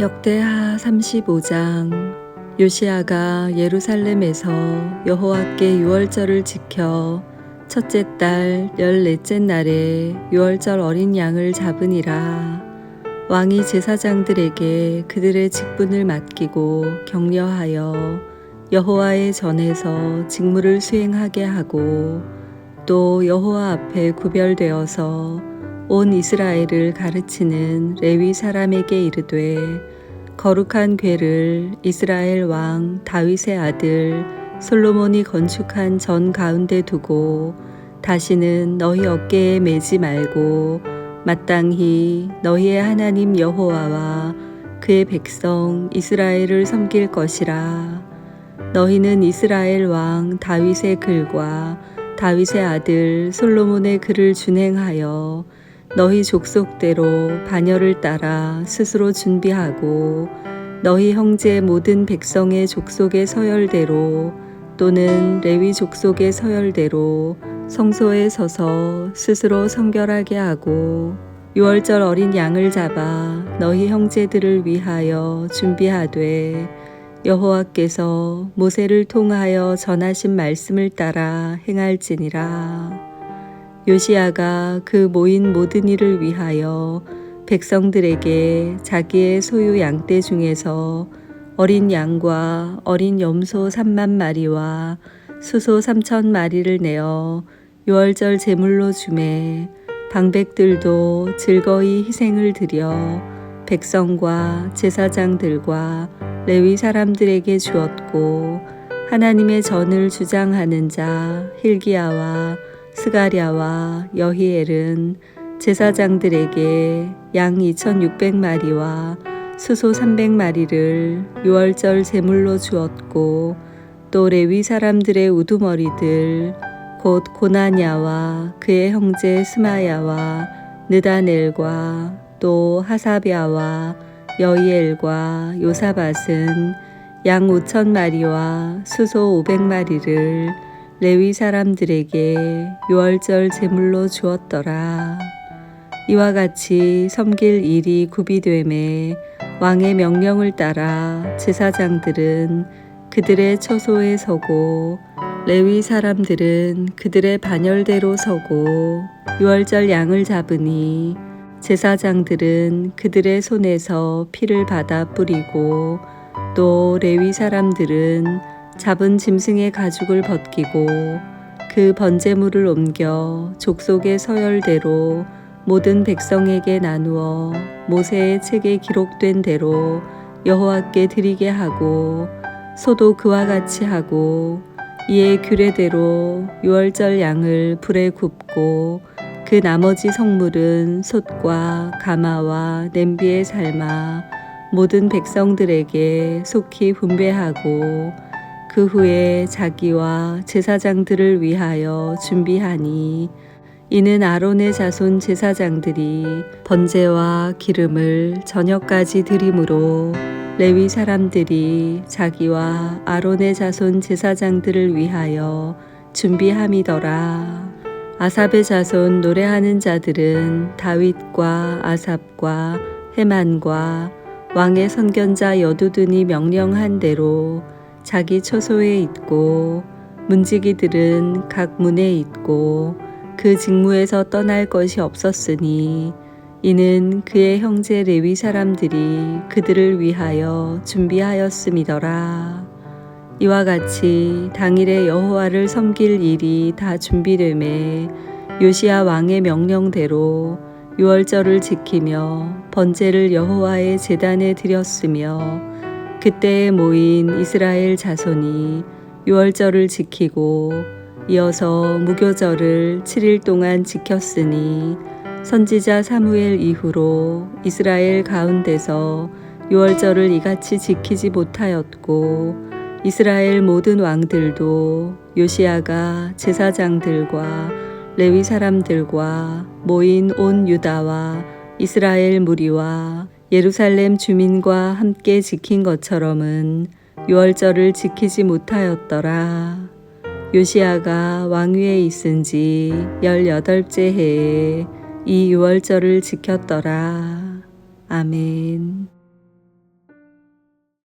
역대하 35장 요시아가 예루살렘에서 여호와께 유월절을 지켜 첫째 달 열넷째 날에 유월절 어린 양을 잡으니라. 왕이 제사장들에게 그들의 직분을 맡기고 격려하여 여호와의 전에서 직무를 수행하게 하고 또 여호와 앞에 구별되어서 온 이스라엘을 가르치는 레위 사람에게 이르되 거룩한 궤를 이스라엘 왕 다윗의 아들 솔로몬이 건축한 전 가운데 두고 다시는 너희 어깨에 매지 말고 마땅히 너희의 하나님 여호와와 그의 백성 이스라엘을 섬길 것이라. 너희는 이스라엘 왕 다윗의 글과 다윗의 아들 솔로몬의 글을 준행하여 너희 족속대로 반열을 따라 스스로 준비하고 너희 형제 모든 백성의 족속의 서열대로 또는 레위 족속의 서열대로 성소에 서서 스스로 성결하게 하고 유월절 어린 양을 잡아 너희 형제들을 위하여 준비하되 여호와께서 모세를 통하여 전하신 말씀을 따라 행할지니라. 요시아가 그 모인 모든 일을 위하여 백성들에게 자기의 소유 양떼 중에서 어린 양과 어린 염소 3만 마리와 수소 3천 마리를 내어 유월절 제물로 주매 방백들도 즐거이 희생을 드려 백성과 제사장들과 레위 사람들에게 주었고 하나님의 전을 주장하는 자 힐기야와 스가랴와 여히엘은 제사장들에게 양 2600마리와 수소 300마리를 유월절 제물로 주었고 또 레위 사람들의 우두머리들 곧 고나냐와 그의 형제 스마야와 느다넬과 또 하사비아와 여이엘과 요사밭은 양 5천 마리와 수소 500마리를 레위 사람들에게 유월절 제물로 주었더라. 이와 같이 섬길 일이 구비됨에 왕의 명령을 따라 제사장들은 그들의 처소에 서고 레위 사람들은 그들의 반열대로 서고 유월절 양을 잡으니 제사장들은 그들의 손에서 피를 받아 뿌리고 또 레위 사람들은 잡은 짐승의 가죽을 벗기고 그 번제물을 옮겨 족속의 서열대로 모든 백성에게 나누어 모세의 책에 기록된 대로 여호와께 드리게 하고 소도 그와 같이 하고 이에 규례대로 유월절 양을 불에 굽고 그 나머지 성물은 솥과 가마와 냄비에 삶아 모든 백성들에게 속히 분배하고 그 후에 자기와 제사장들을 위하여 준비하니 이는 아론의 자손 제사장들이 번제와 기름을 저녁까지 드림으로 레위 사람들이 자기와 아론의 자손 제사장들을 위하여 준비함이더라. 아삽의 자손 노래하는 자들은 다윗과 아삽과 헤만과 왕의 선견자 여두둔이 명령한 대로 자기 처소에 있고 문지기들은 각 문에 있고 그 직무에서 떠날 것이 없었으니 이는 그의 형제 레위 사람들이 그들을 위하여 준비하였음이더라. 이와 같이 당일에 여호와를 섬길 일이 다 준비됨에 요시야 왕의 명령대로 유월절을 지키며 번제를 여호와의 제단에 드렸으며 그때에 모인 이스라엘 자손이 유월절을 지키고 이어서 무교절을 7일 동안 지켰으니 선지자 사무엘 이후로 이스라엘 가운데서 유월절을 이같이 지키지 못하였고 이스라엘 모든 왕들도 요시아가 제사장들과 레위 사람들과 모인 온 유다와 이스라엘 무리와 예루살렘 주민과 함께 지킨 것처럼은 유월절을 지키지 못하였더라. 요시아가 왕위에 있은 지 열여덟째 해에 이 유월절을 지켰더라. 아멘.